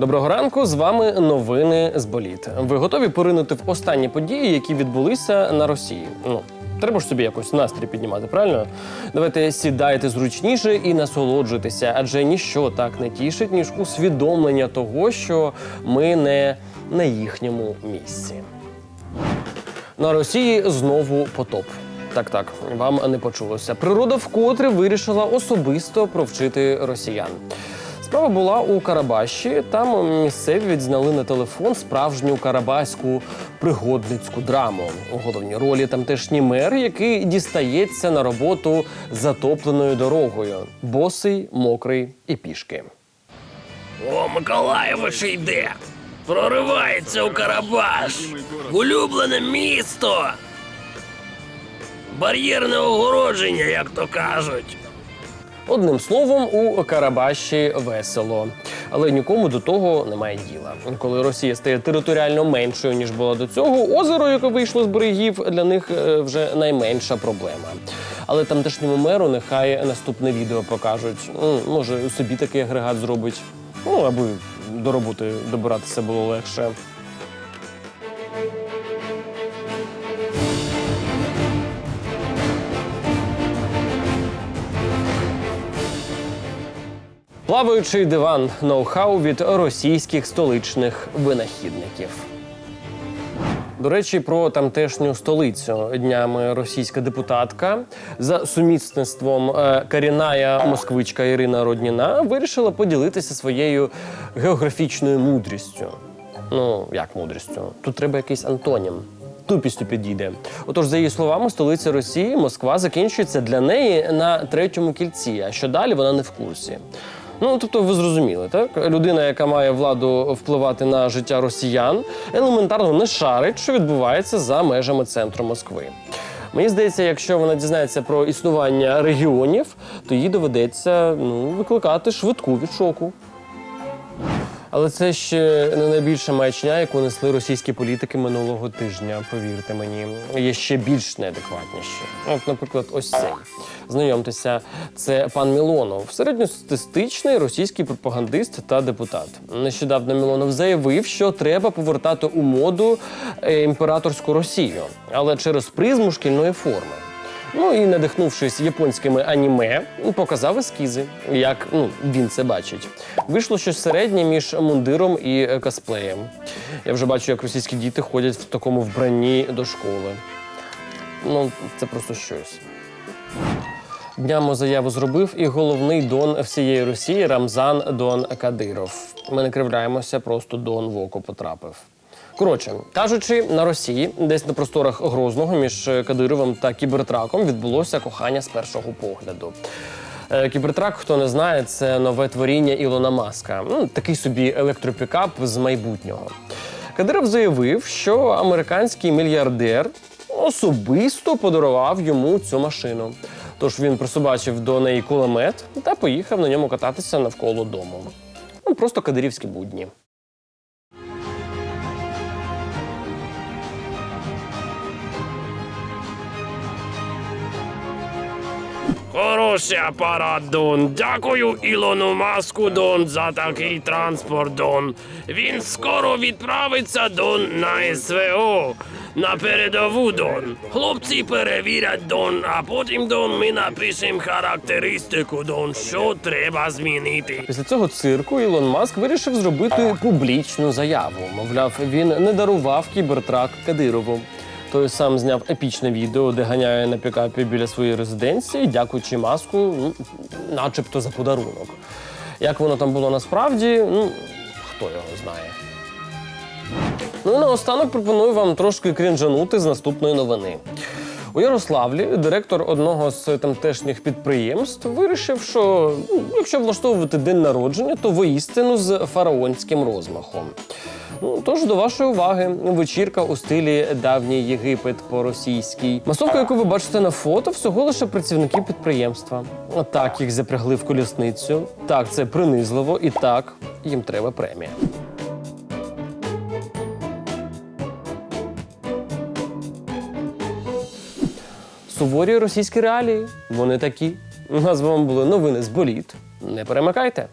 Доброго ранку, з вами новини з боліт. Ви готові поринути в останні події, які відбулися на Росії? Ну, треба ж собі якось настрій піднімати, правильно? Давайте сідайте зручніше і насолоджуйтеся, адже ніщо так не тішить, ніж усвідомлення того, що ми не на їхньому місці. На Росії знову потоп. Так, так, вам не почулося. Природа вкотре вирішила особисто провчити росіян. Справа була у Карабаші. Там місцеві відзняли на телефон справжню карабаську пригодницьку драму. У головній ролі тамтешній мер, який дістається на роботу затопленою дорогою, босий, мокрий і пішки. О, Миколаєвич йде. Проривається у Карабаш. Улюблене місто. Бар'єрне огородження, як то кажуть. Одним словом, у Карабаші весело, але нікому до того немає діла. Коли Росія стає територіально меншою ніж була до цього, озеро, яке вийшло з берегів, для них е, вже найменша проблема. Але тамтешньому меру нехай наступне відео покажуть. Може, собі такий агрегат зробить. Ну аби до роботи добиратися було легше. Плаваючий диван ноу-хау від російських столичних винахідників. До речі, про тамтешню столицю днями російська депутатка за сумісництвом е, корінная москвичка Ірина Родніна вирішила поділитися своєю географічною мудрістю. Ну, як мудрістю? Тут треба якийсь антонім. Тупістю підійде. Отож, за її словами, столиця Росії, Москва закінчується для неї на третьому кільці. А що далі вона не в курсі. Ну, тобто, ви зрозуміли, так? Людина, яка має владу впливати на життя росіян, елементарно не шарить, що відбувається за межами центру Москви. Мені здається, якщо вона дізнається про існування регіонів, то їй доведеться ну, викликати швидку від шоку. Але це ще не найбільша маячня, яку несли російські політики минулого тижня. Повірте мені, є ще більш неадекватніші. От, наприклад, ось цей. Знайомтеся, це пан Мілонов, середньостатистичний російський пропагандист та депутат. Нещодавно Мілонов заявив, що треба повертати у моду е, імператорську Росію, але через призму шкільної форми. Ну і надихнувшись японськими аніме, показав ескізи, як ну, він це бачить. Вийшло щось середнє між мундиром і е, косплеєм. Я вже бачу, як російські діти ходять в такому вбранні до школи. Ну, це просто щось. Днями заяву зробив і головний дон всієї Росії Рамзан Дон Кадиров. Ми не кривляємося, просто дон в око потрапив. Коротше, кажучи, на Росії, десь на просторах Грозного між Кадировим та Кібертраком відбулося кохання з першого погляду. Е, Кібертрак, хто не знає, це нове творіння Ілона Маска. Ну, такий собі електропікап з майбутнього. Кадиров заявив, що американський мільярдер особисто подарував йому цю машину. Тож він присобачив до неї кулемет та поїхав на ньому кататися навколо дому. Ну, просто кадирівські будні. Хороший апарат, Дон. Дякую Ілону Маску, Дон, за такий транспорт, Дон. Він скоро відправиться, Дон, на СВО. На передову, Дон. Хлопці перевірять, Дон, а потім, Дон, ми напишемо характеристику, Дон, що треба змінити. Після цього цирку Ілон Маск вирішив зробити публічну заяву. Мовляв, він не дарував кібертрак Кадирову. Той сам зняв епічне відео, де ганяє на пікапі біля своєї резиденції, дякуючи маску, ну, начебто за подарунок. Як воно там було насправді, ну хто його знає. Ну і наостанок пропоную вам трошки крінжанути з наступної новини. У Ярославлі директор одного з тамтешніх підприємств вирішив, що ну, якщо влаштовувати день народження, то воістину з фараонським розмахом. Ну, тож до вашої уваги вечірка у стилі давній Єгипет по-російській. Масовка, яку ви бачите на фото, всього лише працівники підприємства. Так їх запрягли в колісницю. Так, це принизливо, і так їм треба премія. Суворі російські реалії. Вони такі. У нас з були новини з боліт. Не перемикайте.